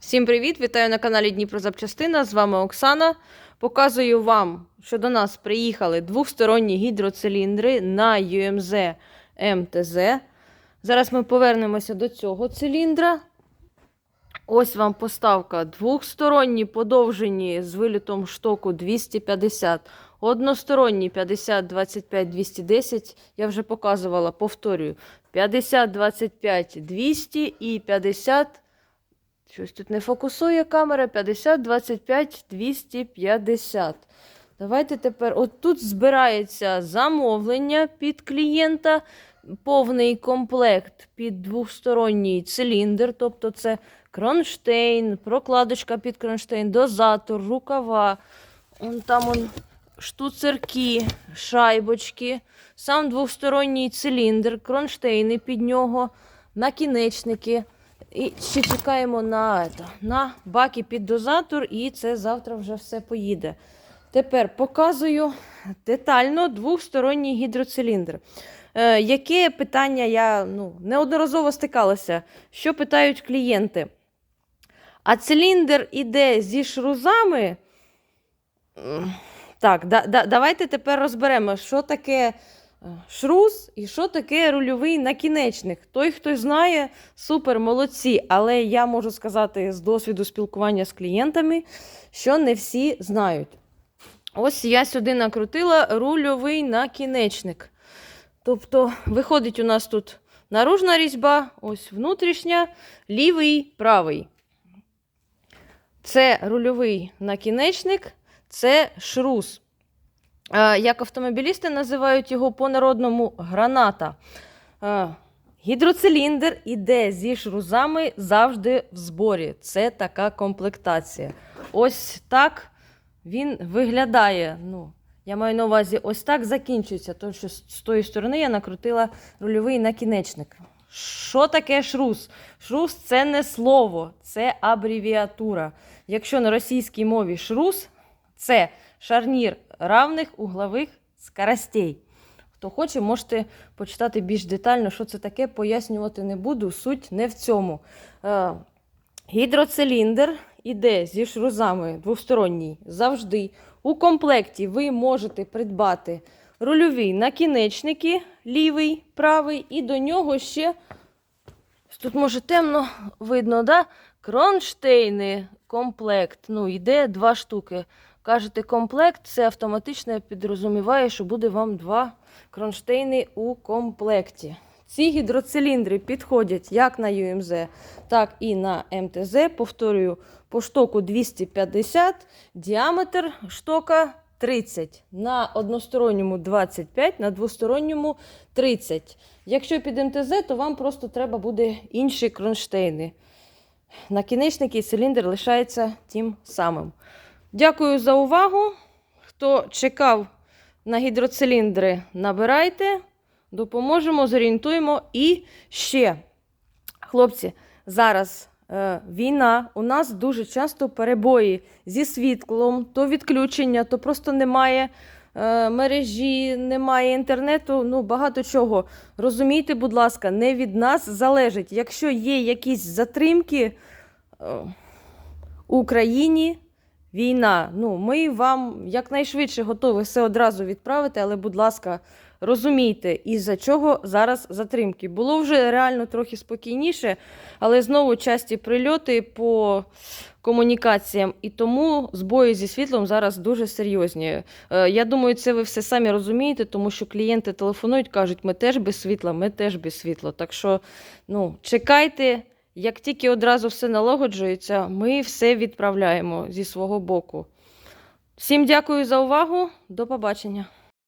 Всім привіт! Вітаю на каналі Дніпро Запчастина. З вами Оксана. Показую вам, що до нас приїхали двохсторонні гідроциліндри на UMZ МТЗ. Зараз ми повернемося до цього циліндра. Ось вам поставка двохсторонні подовжені з вилітом штоку 250, односторонні 50, 25, 210. Я вже показувала, повторюю. 50, 25, 200 і 50. Щось тут не фокусує камера. 50, 25, 250. Давайте тепер. От тут збирається замовлення під клієнта, повний комплект під двосторонній циліндр. Тобто це кронштейн, прокладочка під кронштейн, дозатор, рукава. Он там он штуцерки, шайбочки, сам двосторонній циліндр, кронштейни під нього, накінечники. І ще чекаємо на, на баки під дозатор, і це завтра вже все поїде. Тепер показую детально двохсторонній гідроциліндр. Е, яке питання я ну, неодноразово стикалася? Що питають клієнти? А циліндр іде зі шрузами. Так, да, да, давайте тепер розберемо, що таке шрус і що таке рульовий накінечник. Той, хто знає, супер молодці. Але я можу сказати з досвіду спілкування з клієнтами, що не всі знають. Ось я сюди накрутила рульовий накінечник. Тобто, виходить у нас тут наружна різьба, ось внутрішня, лівий, правий. Це рульовий накінечник, це шрус. Е, Як автомобілісти називають його по-народному граната. Е, Гідроциліндр іде зі шрузами завжди в зборі. Це така комплектація. Ось так він виглядає. Ну, я маю на увазі, ось так закінчується. Тому що з тої сторони я накрутила рульовий накінечник. Що таке шрус? Шрус це не слово, це абревіатура. Якщо на російській мові шрус це шарнір равних углових скоростей. Хто хоче, можете почитати більш детально, що це таке, пояснювати не буду. Суть не в цьому. Е, гідроциліндр іде зі шрузами двосторонній завжди. У комплекті ви можете придбати рульові накінечники, лівий, правий, і до нього ще. Тут може темно видно, да? кронштейни, комплект. Ну, йде два штуки. Кажете, комплект це автоматично підрозуміває, що буде вам два кронштейни у комплекті. Ці гідроциліндри підходять як на UMZ, так і на МТЗ. Повторюю, по штоку 250, діаметр штока 30. На односторонньому 25, на двосторонньому 30. Якщо під МТЗ, то вам просто треба буде інші кронштейни. Накінечник і циліндр лишається тим самим. Дякую за увагу. Хто чекав на гідроциліндри, набирайте, допоможемо, зорієнтуємо. І ще, хлопці, зараз е, війна, у нас дуже часто перебої зі світлом, то відключення, то просто немає е, мережі, немає інтернету, ну багато чого. Розумійте, будь ласка, не від нас залежить. Якщо є якісь затримки е, у Україні. Війна, ну ми вам якнайшвидше готові все одразу відправити, але, будь ласка, розумійте, із-за чого зараз затримки. Було вже реально трохи спокійніше, але знову часті прильоти по комунікаціям, і тому збої зі світлом зараз дуже серйозні. Е, Я думаю, це ви все самі розумієте, тому що клієнти телефонують, кажуть, ми теж без світла, ми теж без світла. Так що ну, чекайте. Як тільки одразу все налагоджується, ми все відправляємо зі свого боку. Всім дякую за увагу. До побачення.